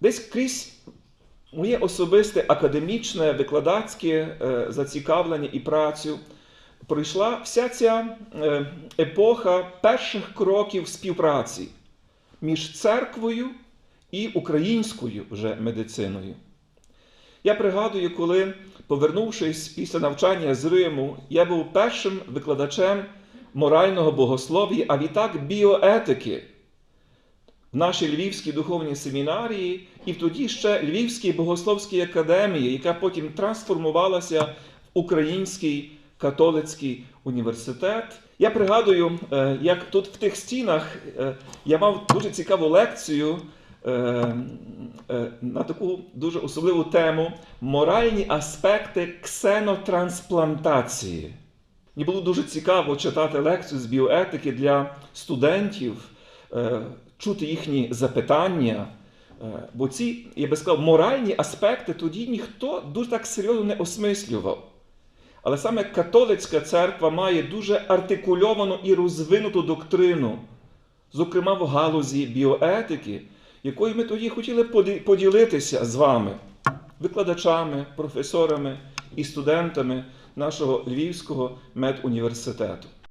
Десь крізь моє особисте академічне, викладацьке е, зацікавлення і працю пройшла вся ця е, епоха перших кроків співпраці між церквою і українською вже медициною. Я пригадую, коли, повернувшись після навчання з Риму, я був першим викладачем морального богослов'я, а відтак біоетики в нашій Львівській духовній семінарії і тоді ще Львівській богословській академії, яка потім трансформувалася в Український католицький університет. Я пригадую, е, як тут в тих стінах е, я мав дуже цікаву лекцію е, на таку дуже особливу тему моральні аспекти ксенотрансплантації. Мені було дуже цікаво читати лекцію з біоетики для студентів, чути їхні запитання. Е, Бо ці, я би сказав, моральні аспекти тоді ніхто дуже так серйозно не осмислював. Але саме католицька церква має дуже артикульовану і розвинуту доктрину, зокрема в галузі біоетики, якою ми тоді хотіли поділитися з вами, викладачами, професорами і студентами нашого Львівського медуніверситету.